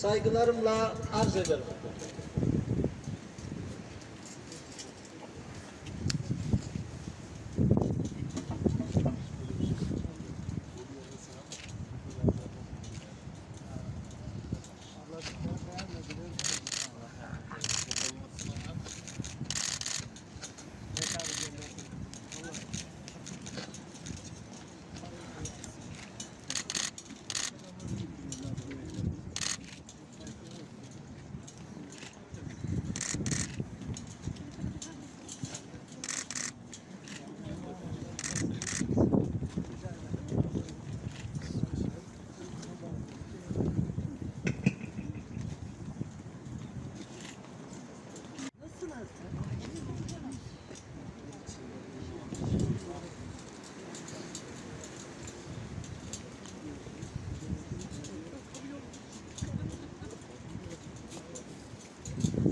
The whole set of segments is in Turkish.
saygılarımla arz ederim.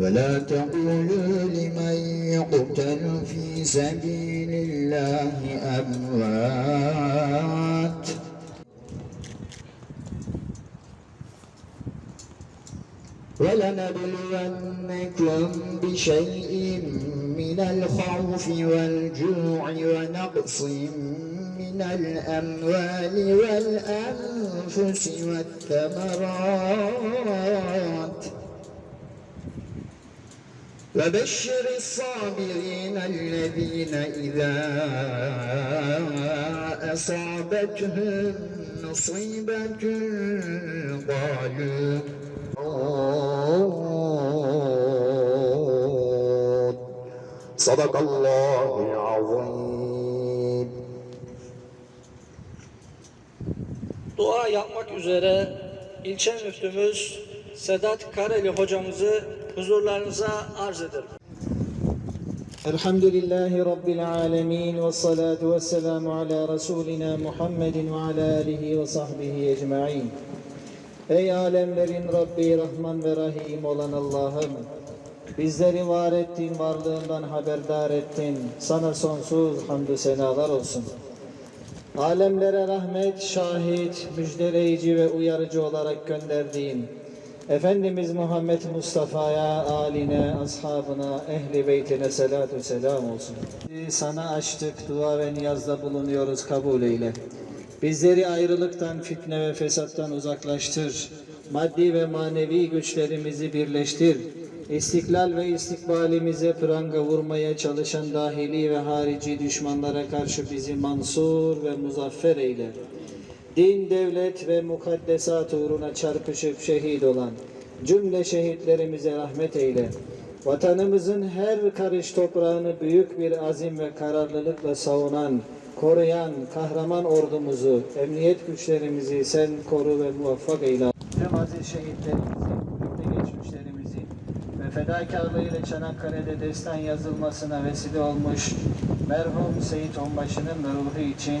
ولا تقولوا لمن يقتل في سبيل الله أموات. ولنبلونكم بشيء من الخوف والجوع ونقص من الأموال والأنفس والثمرات. وبشر الصابرين الذين إذا أصابتهم مصيبة قالوا صدق الله العظيم Dua yapmak üzere ilçe müftümüz Sedat Kareli hocamızı huzurlarınıza arz ederim. Elhamdülillahi Rabbil alemin ve salatu ve selamu ala Resulina Muhammedin ve ala alihi ve sahbihi ecma'in. Ey alemlerin Rabbi Rahman ve Rahim olan Allah'ım, bizleri var ettin, varlığından haberdar ettin. Sana sonsuz hamdü senalar olsun. Alemlere rahmet, şahit, müjdeleyici ve uyarıcı olarak gönderdiğin Efendimiz Muhammed Mustafa'ya, aline, ashabına, ehli beytine selatü selam olsun. Sana açtık, dua ve niyazda bulunuyoruz, kabul eyle. Bizleri ayrılıktan, fitne ve fesattan uzaklaştır. Maddi ve manevi güçlerimizi birleştir. İstiklal ve istikbalimize pranga vurmaya çalışan dahili ve harici düşmanlara karşı bizi mansur ve muzaffer eyle. Din, devlet ve mukaddesat uğruna çarpışıp şehit olan cümle şehitlerimize rahmet eyle. Vatanımızın her karış toprağını büyük bir azim ve kararlılıkla savunan, koruyan kahraman ordumuzu, emniyet güçlerimizi sen koru ve muvaffak eyle. Tüm aziz şehitlerimizi, ülke geçmişlerimizi ve fedakarlığıyla Çanakkale'de destan yazılmasına vesile olmuş merhum Seyit Onbaşı'nın ruhu için